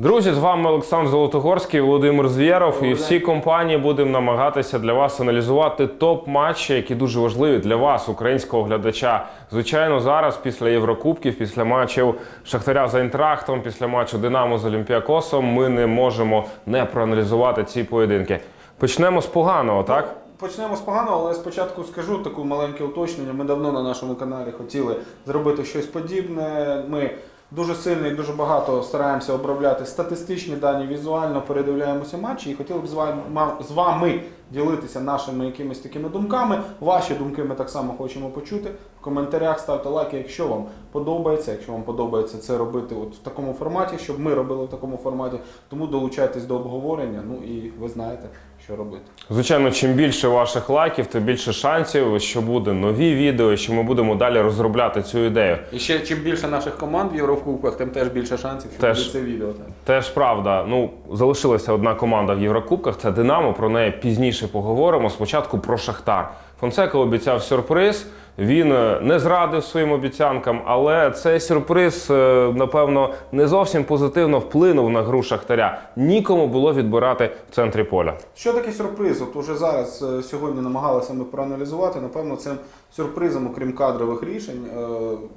Друзі, з вами Олександр Золотогорський, Володимир Звєров. І всі компанії будемо намагатися для вас аналізувати топ-матчі, які дуже важливі для вас, українського глядача. Звичайно, зараз після Єврокубків, після матчів Шахтаря з Айнтрахтом, після матчу Динамо з Олімпіакосом, ми не можемо не проаналізувати ці поєдинки. Почнемо з поганого, так? Почнемо з поганого, але спочатку скажу таке маленьке уточнення. Ми давно на нашому каналі хотіли зробити щось подібне. Ми дуже сильно і дуже багато стараємося обробляти статистичні дані, візуально передивляємося матчі і хотіли б з вами, ділитися нашими якимись такими думками. Ваші думки ми так само хочемо почути. В коментарях ставте лайки, якщо вам подобається. Якщо вам подобається це робити от в такому форматі, щоб ми робили в такому форматі. Тому долучайтесь до обговорення. Ну і ви знаєте, що робити. Звичайно, чим більше ваших лайків, тим більше шансів, що буде нові відео, що ми будемо далі розробляти цю ідею. І ще чим більше наших команд в Єврокубках, тим теж більше шансів, що Теж. буде це відео. Так. Теж правда. Ну залишилася одна команда в Єврокубках. Це Динамо. Про неї пізніше поговоримо. Спочатку про Шахтар. Фонсека обіцяв сюрприз. Він е, не зрадив своїм обіцянкам, але цей сюрприз, е, напевно, не зовсім позитивно вплинув на гру Шахтаря. Нікому було відбирати в центрі поля. Що таке сюрприз? От уже зараз е, сьогодні намагалися ми проаналізувати. Напевно, цим сюрпризом, окрім кадрових рішень,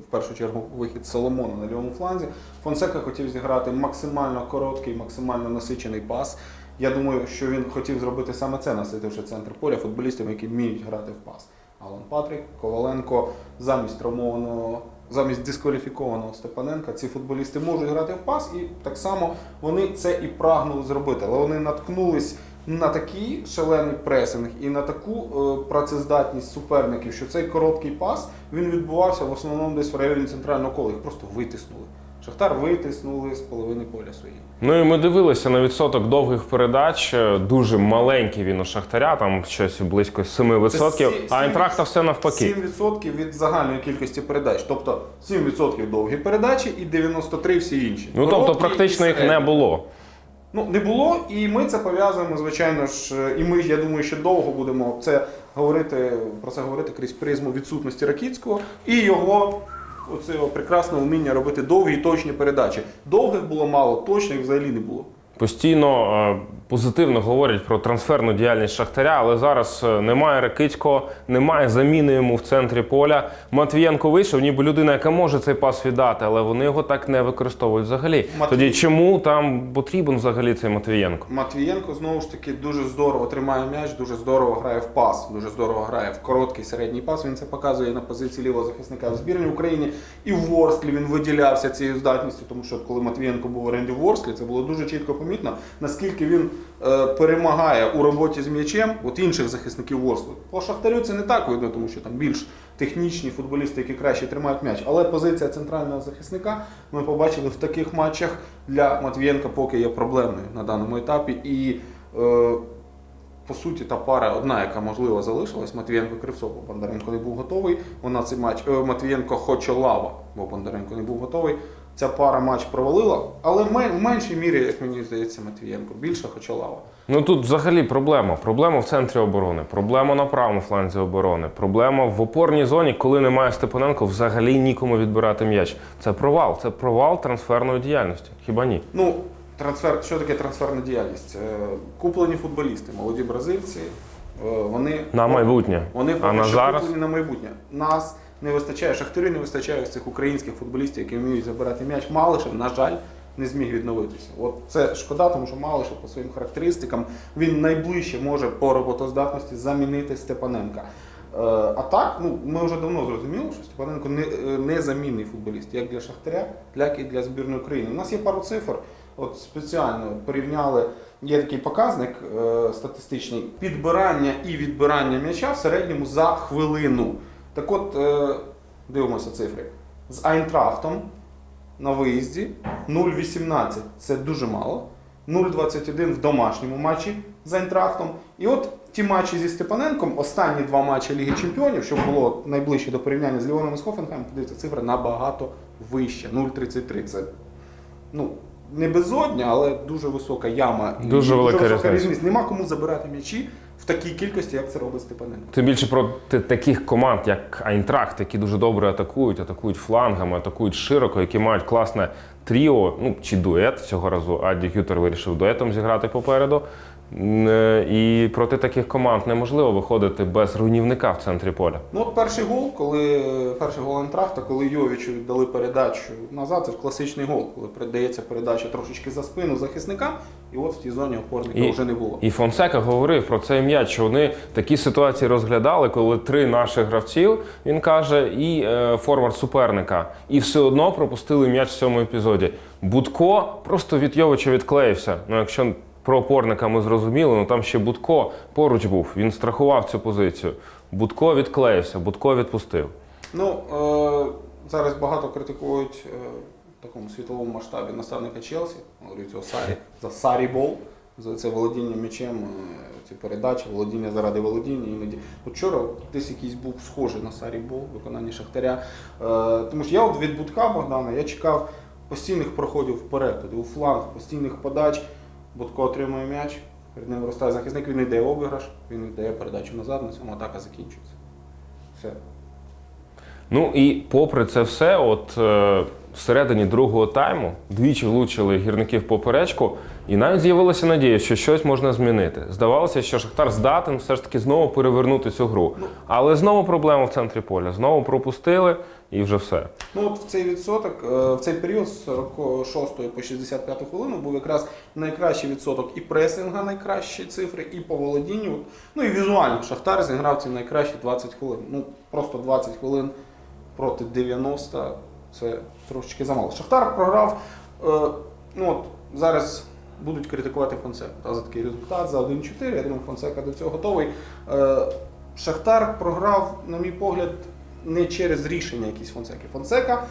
в першу чергу вихід Соломона на лівому фланзі. Фонсека хотів зіграти максимально короткий, максимально насичений пас. Я думаю, що він хотів зробити саме це, наситивши центр поля футболістам, які вміють грати в пас. Алан Патрік, Коваленко замість травмованого, замість дискваліфікованого Степаненка. Ці футболісти можуть грати в пас, і так само вони це і прагнули зробити. Але вони наткнулись на такий шалений пресинг і на таку е, працездатність суперників, що цей короткий пас він відбувався в основному десь в районі центрального кола. Їх просто витиснули. Шахтар витиснули з половини поля свої. Ну і ми дивилися на відсоток довгих передач. Дуже маленький він у Шахтаря, там щось близько 7%. сі- А Айнтрахта все навпаки. 7% від загальної кількості передач. Тобто 7% довгі передачі і 93% всі інші. Ну тобто, практично їх не було. Ну, не було, і ми це пов'язуємо, звичайно ж, і ми, я думаю, ще довго будемо це говорити, про це говорити крізь призму відсутності Ракіцького і його оцього прекрасного вміння робити довгі точні передачі. Довгих було мало, точних взагалі не було. Постійно е, позитивно говорять про трансферну діяльність Шахтаря, але зараз е, немає Ракицького, немає заміни йому в центрі поля. Матвієнко вийшов, ніби людина, яка може цей пас віддати, але вони його так не використовують взагалі. Матвій- Тоді чому там потрібен взагалі цей Матвієнко? Матвієнко знову ж таки дуже здорово тримає м'яч, дуже здорово грає в пас, дуже здорово грає в короткий середній пас. Він це показує на позиції лівого захисника в збірній Україні. І в Ворсклі він виділявся цією здатністю, тому що коли Матвієнко був в оренді в Ворсклі, це було дуже чітко помітно, наскільки він е, перемагає у роботі з м'ячем от інших захисників Ворскли. По Шахтарю це не так видно, тому що там більш технічні футболісти, які краще тримають м'яч. Але позиція центрального захисника ми побачили в таких матчах для Матвієнка поки є проблемною на даному етапі. І е, по суті, та пара одна, яка можливо залишилась, Матвієнко Кривцов, бо Бондаренко не був готовий. Вона цей матч е, Матвієнко Хочолава, бо Бондаренко не був готовий. Ця пара матч провалила, але в меншій мірі, як мені здається, Матвієнко. Більше Хочолава. Ну тут взагалі проблема. Проблема в центрі оборони, проблема на правому фланзі оборони, проблема в опорній зоні, коли немає Степаненко, взагалі нікому відбирати м'яч. Це провал, це провал трансферної діяльності. Хіба ні? Ну, трансфер, що таке трансферна діяльність? Куплені футболісти, молоді бразильці. е, Вони На майбутнє. Вони А на зараз куплені на майбутнє. Нас не вистачає, шахтарю не вистачає цих українських футболістів, які вміють забирати м'яч. Малишев, на жаль, не зміг відновитися. От це шкода, тому що Малишев по своїм характеристикам він найближче може по роботоздатності замінити Степаненка. Е, а так, ну ми вже давно зрозуміли, що Степаненко не, е, незамінний футболіст, як для Шахтаря, так і для збірної України. У нас є пару цифр. От спеціально порівняли. Є такий показник е, статистичний підбирання і відбирання м'яча в середньому за хвилину. Так от, е, дивимося цифри. З Айнтрахтом на виїзді 0,18 це дуже мало. 0,21 в домашньому матчі з Айнтрахтом. І от ті матчі зі Степаненком, останні два матчі Ліги Чемпіонів, щоб було найближче до порівняння з Ліоном і з Хофенхаймом, подивіться, цифра набагато вища. 0,33. Це ну, не безодня, але дуже висока яма. І Дуже велика різниця. Нема кому забирати м'ячі в такій кількості, як це робить Степаненко. Тим більше про таких команд, як Айнтрахт, які дуже добре атакують, атакують флангами, атакують широко, які мають класне тріо, ну чи дует цього разу. Адді Кютер вирішив дуетом зіграти попереду. Е, І проти таких команд неможливо виходити без руйнівника в центрі поля. Ну, от перший гол, коли перший гол Антрахта, коли Йовічу віддали передачу назад, це ж класичний гол, коли передається передача трошечки за спину захисникам, і от в тій зоні опорника І- вже не було. І Фонсека говорив про цей м'яч, що вони такі ситуації розглядали, коли три наших гравців, він каже, і е, форвард суперника, і все одно пропустили м'яч в цьому епізоді. Будко просто від Йовича відклеївся. Ну, якщо про опорника ми зрозуміли, ну там ще Будко поруч був. Він страхував цю позицію. Будко відклеївся, Будко відпустив. Ну, е, зараз багато критикують е, в такому світовому масштабі наставника Челсі, говорять цього Сарі, за Сарі Бол, за це володіння м'ячем, е, ці передачі, володіння заради володіння. Іноді. Вчора десь якийсь був схожий на Сарі Бол в Шахтаря. Е, тому що я от від Будка Богдана я чекав постійних проходів вперед, у фланг, постійних подач. Будко отримує м'яч, перед ним виростає захисник, він йде обіграш, він йде передачу назад, на цьому атака закінчується. Все. Ну і попри це все, от е, всередині другого тайму двічі влучили гірники в поперечку, і навіть з'явилася надія, що щось можна змінити. Здавалося, що Шахтар здатен все ж таки знову перевернути цю гру. Але знову проблема в центрі поля. Знову пропустили і вже все. Ну от в цей відсоток, е, в цей період з 46 по 65 хвилину був якраз найкращий відсоток і пресинга, найкращі цифри, і по володінню. Ну і візуально Шахтар зіграв ці найкращі 20 хвилин. Ну просто 20 хвилин проти 90 це трошечки замало. Шахтар програв. е, Ну от зараз будуть критикувати Фонсеку та, за такий результат за 1-4. Я думаю, Фонсека до цього готовий. Е, Шахтар програв, на мій погляд, не через рішення якісь Фонсеки. Фонсека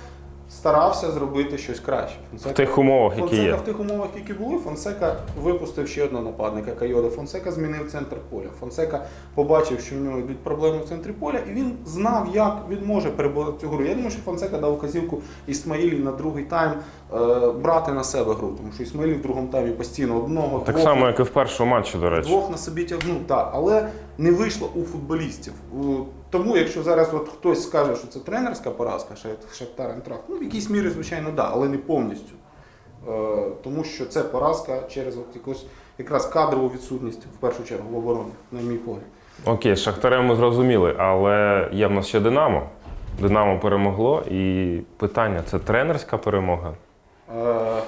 старався зробити щось краще. Фонсека, В тих умовах, які Фонсека є. в тих умовах, які були, Фонсека випустив ще одного нападника Кайода. Фонсека змінив центр поля. Фонсека побачив, що в нього йдуть проблеми в центрі поля, і він знав, як він може перебороти цю гру. Я думаю, що Фонсека дав вказівку Ісмаїлі на другий тайм брати на себе гру, тому що Ісмаїлі в другому таймі постійно одного Так двох, само, як і в першому матчі, до речі. Двох на собі тягнув, так, але не вийшло у футболістів. Тому, якщо зараз от хтось скаже, що це тренерська поразка, Шахтар Антрахт, ну в якійсь мірі, звичайно, да, але не повністю. Е, тому що це поразка через от якусь якраз кадрову відсутність в першу чергу в обороні, на мій погляд. Окей, з Шахтарем ми зрозуміли, але є в нас ще Динамо. Динамо перемогло, і питання це тренерська перемога. Е,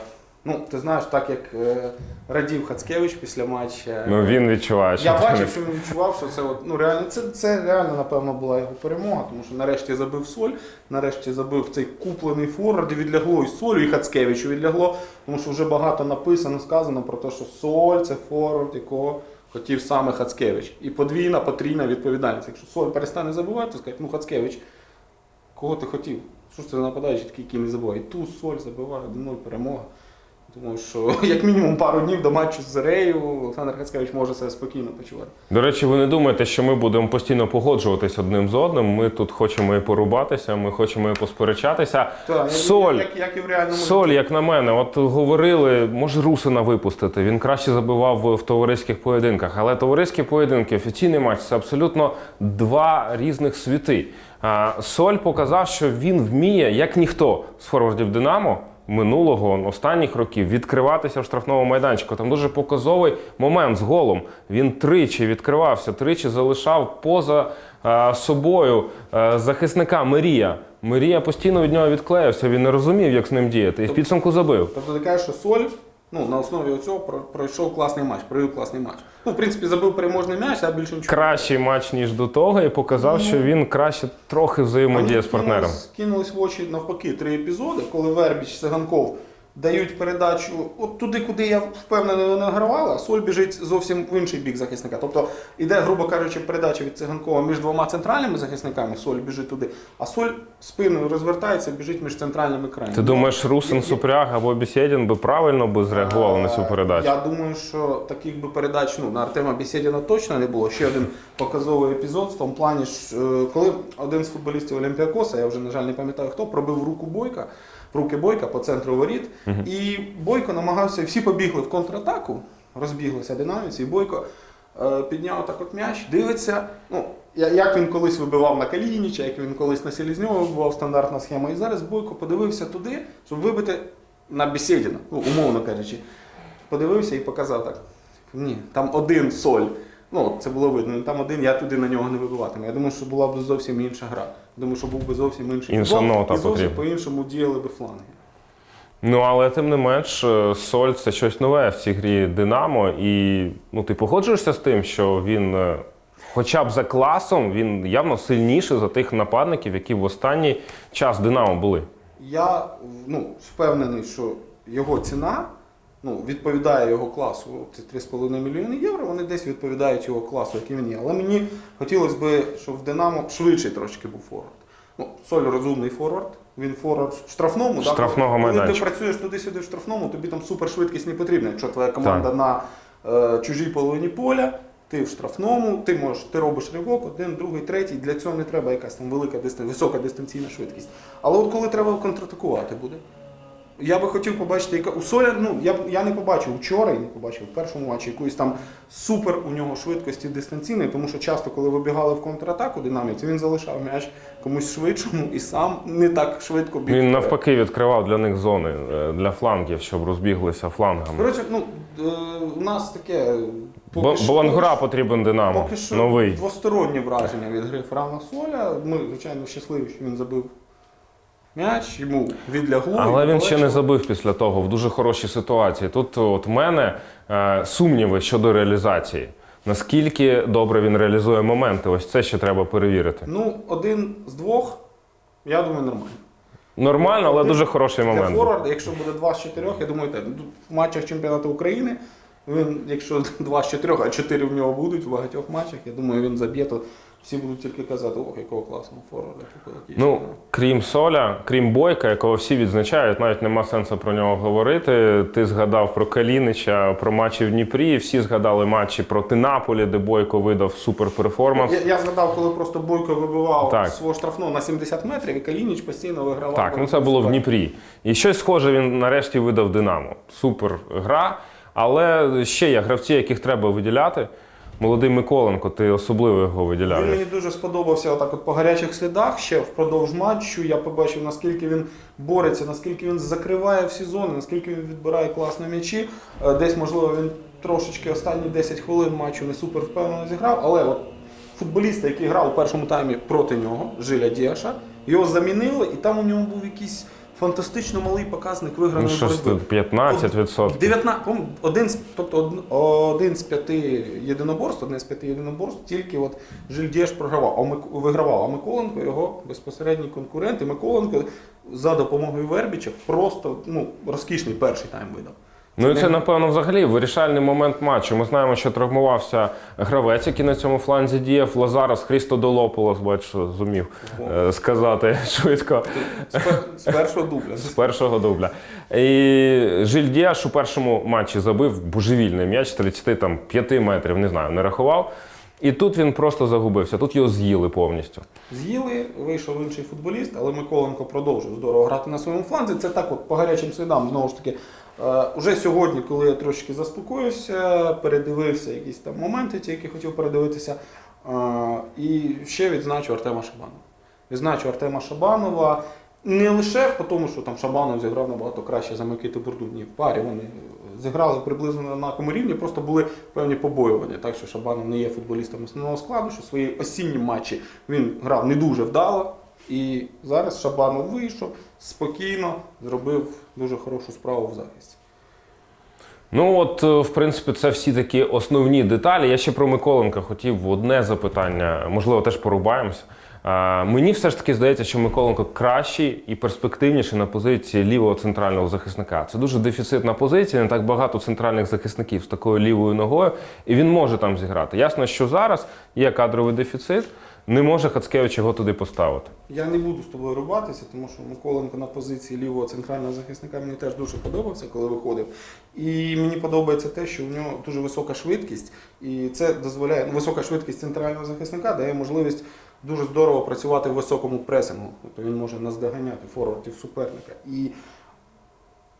ну, ти знаєш, так як е, радів Хацкевич після матча. Ну він відчуває, що Я бачив, що він відчував, що це от, ну реально це, це реально, напевно, була його перемога, тому що нарешті забив соль, нарешті забив цей куплений форвард, і відлягло і солю, і Хацкевичу відлягло, тому що вже багато написано, сказано про те, що соль це форвард, якого хотів саме Хацкевич. І подвійна, потрійна відповідальність. Якщо соль перестане забивати, то скажуть, ну Хацкевич, кого ти хотів? Це нападаючий такий, який не забуває? І ту соль забиває, 1-0 перемога. Тому що як мінімум пару днів до матчу з Зарею Олександр Хацкевич може себе спокійно почувати. До речі, ви не думаєте, що ми будемо постійно погоджуватись одним з одним. Ми тут хочемо і порубатися, ми хочемо і посперечатися. Так, Соль. Як, як і в реальному Соль, як на мене, от говорили, може Русина випустити. Він краще забивав в товариських поєдинках. Але товариські поєдинки, офіційний матч це абсолютно два різних світи. Соль показав, що він вміє, як ніхто з форвардів Динамо. Минулого останніх років відкриватися в штрафному майданчику. Там дуже показовий момент з голом. Він тричі відкривався, тричі залишав поза собою захисника Мерія. Мерія постійно від нього відклеївся. Він не розумів, як з ним діяти. І в підсумку забив. Тобто ти кажеш, що Соль ну, на основі цього пройшов класний матч, провів класний матч. Ну, в принципі, забив переможний м'яч, а більше нічого. Кращий матч ніж до того, і показав, що він краще трохи взаємодіє з партнером. Кинулись в очі навпаки три епізоди, коли Вербіч Сиганков дають передачу от туди, куди я впевнений, вони гравали, а Соль біжить зовсім в інший бік захисника. Тобто іде, грубо кажучи, передача від Циганкова між двома центральними захисниками, Соль біжить туди, а Соль спиною розвертається, біжить між центральними краями. Ти думаєш, Русин, Супряг або Бесєдін би правильно би зреагували на цю передачу? Я думаю, що таких би передач ну, на Артема Бесєдіна точно не було. Ще один показовий епізод в тому плані, е, коли один з футболістів Олімпіакоса, я вже, на жаль, не пам'ятаю хто, пробив руку Бойка, руки Бойка по центру воріт. І Бойко намагався, всі побігли в контратаку, розбіглися динаміці, і Бойко е, підняв так от м'яч, дивиться. Ну, як він колись вибивав на Калініча, як він колись на Селізньова вибивав стандартна схема. І зараз Бойко подивився туди, щоб вибити на Бесєдіна, ну, умовно кажучи. Подивився і показав так. Ні, там один соль. Ну, це було видно. Там один, я туди на нього не вибиватиму. Я думаю, що була б зовсім інша гра. Думаю, що був би зовсім інший Інша футбол, нота і зовсім потрібна. по-іншому діяли би фланги. Ну але тим не менш, е, Соль це щось нове в цій грі Динамо. І ну, ти погоджуєшся з тим, що він, е, хоча б за класом, він явно сильніший за тих нападників, які в останній час Динамо були. Я ну, впевнений, що його ціна ну, відповідає його класу. Це 3,5 мільйони євро. Вони десь відповідають його класу, який він є. Але мені хотілося б, щоб в Динамо швидший трошки був форвард. Ну, Соль розумний форвард. Він форвард в штрафному. Штрафного коли ти працюєш туди-сюди в штрафному, тобі там супершвидкість не потрібна. Якщо твоя команда на е, чужій половині поля, ти в штрафному, ти можеш, ти робиш ривок, один, другий, третій. Для цього не треба якась там велика висока дистанційна швидкість. Але от коли треба контратакувати буде. Я би хотів побачити, яка у Соля, ну я, б- я не побачив вчора і не побачив в першому матчі якоїсь там супер у нього швидкості дистанційної, тому що часто, коли вибігали в контратаку динаміці, він залишав м'яч комусь швидшому і сам не так швидко біг. Він навпаки відкривав для них зони е, для флангів, щоб розбіглися флангами. Коротше, ну е, у нас таке. Балангура потрібен Динамо. Поки що Новий. двостороннє враження від гри Франа Соля. Ми, звичайно, щасливі, що він забив м'яч, йому відлягло. Але він ще не забив після того в дуже хорошій ситуації. Тут от в мене е, сумніви щодо реалізації. Наскільки добре він реалізує моменти? Ось це ще треба перевірити. Ну, один з двох, я думаю, нормально. Нормально, але дуже хороший Для момент. форварда, якщо буде 2 з 4, я думаю, так, в матчах чемпіонату України. Він, якщо 2 з 4, а 4 в нього будуть в багатьох матчах, я думаю, він заб'є, то всі будуть тільки казати, ох, якого класного форварда. купили, Ну, крім Соля, крім Бойка, якого всі відзначають, навіть нема сенсу про нього говорити. Ти згадав про Калінича, про матчі в Дніпрі. Всі згадали матчі проти Наполі, де Бойко видав суперперформанс. Я, я згадав, коли просто Бойко вибивав Так. свого штрафного на 70 метрів, і Калініч постійно вигравав. Так, ну це було в Дніпрі. І щось схоже він нарешті видав Динамо. Супер гра. Але ще є гравці, яких треба виділяти. Молодий Миколенко, ти особливо його Він мені дуже сподобався отак от по гарячих слідах. Ще впродовж матчу я побачив, наскільки він бореться, наскільки він закриває всі зони, наскільки він відбирає класно м'ячі. Е, Десь, можливо, він трошечки останні 10 хвилин матчу не супер впевнено зіграв, але от футболіста, який грав у першому таймі проти нього, Жиля Діаша, його замінили, і там у нього був якийсь фантастично малий показник Ну, виграної щось боротьби. тут 15%. 19, по-моєму, один з, тобто од- один з п'яти єдиноборств, один з п'яти єдиноборств, тільки от Жильдєш програвав, а Мик- вигравав, а Миколенко його безпосередній конкурент. І Миколенко за допомогою Вербіча просто ну, розкішний перший тайм видав. Ну і це, напевно, взагалі вирішальний момент матчу. Ми знаємо, що травмувався гравець, який на цьому фланзі діяв. Лазарас Христодолополос, бачу, зумів е, сказати швидко З, пер- з першого дубля. з першого дубля. І Жиль Діаш у першому матчі забив божевільний м'яч з 35 метрів, не знаю, не рахував. І тут він просто загубився. Тут його з'їли повністю. З'їли, вийшов інший футболіст, але Миколенко продовжив здорово грати на своєму фланзі. Це так, от по гарячим слідам, знову ж таки. Е, уже сьогодні, коли я трошки заспокоївся, передивився якісь там моменти, ті, які хотів передивитися. Е, і ще відзначу Артема Шабанова. Відзначу Артема Шабанова не лише по тому, що там Шабанов зіграв набагато краще за Микиту Бурду. Ні, в парі вони зіграли приблизно на однаковому рівні, просто були певні побоювання. Так що Шабанов не є футболістом основного складу, що свої осінні матчі він грав не дуже вдало. І зараз Шабанов вийшов спокійно, зробив дуже хорошу справу в захисті. Ну от, е, в принципі, це всі такі основні деталі. Я ще про Миколенка хотів одне запитання, можливо, теж порубаємося. Е, Мені все ж таки здається, що Миколенко кращий і перспективніший на позиції лівого центрального захисника. Це дуже дефіцитна позиція, не так багато центральних захисників з такою лівою ногою, і він може там зіграти. Ясно, що зараз є кадровий дефіцит, не може Хацкевич його туди поставити. Я не буду з тобою рубатися, тому що Миколенко на позиції лівого центрального захисника мені теж дуже подобався, коли виходив. І мені подобається те, що в нього дуже висока швидкість, і це дозволяє ну, висока швидкість центрального захисника дає можливість дуже здорово працювати в високому пресингу. Тобто він може наздоганяти форвардів суперника. І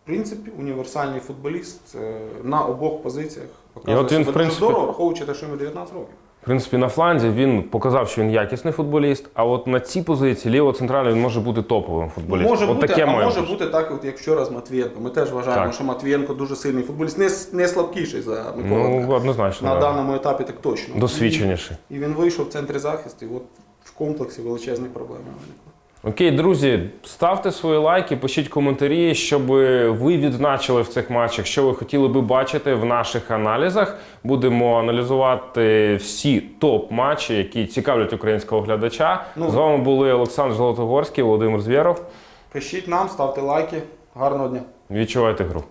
В принципі, універсальний футболіст е, на обох позиціях показує себе здорово, враховуючи те, що йому 19 років. В принципі, на фланзі він показав, що він якісний футболіст, а от на цій позиції ліво центральний він може бути топовим футболістом. Може от бути, таке а має може бути. бути так, от як вчора з Матвієнко. Ми теж вважаємо, Так. що Матвієнко дуже сильний футболіст, не, с- не слабкіший за Миколенка. Ну, однозначно. на да. даному етапі так точно. Досвідченіший. І, і він вийшов в центрі захисту, і от в комплексі величезні проблеми виникли. Окей, друзі, ставте свої лайки, пишіть коментарі, щоб ви відзначили в цих матчах, що ви хотіли би бачити в наших аналізах. Будемо аналізувати всі топ-матчі, які цікавлять українського глядача. Ну. З вами були Олександр Золотогорський, Володимир Звєров. Пишіть нам, ставте лайки. Гарного дня. Відчувайте гру.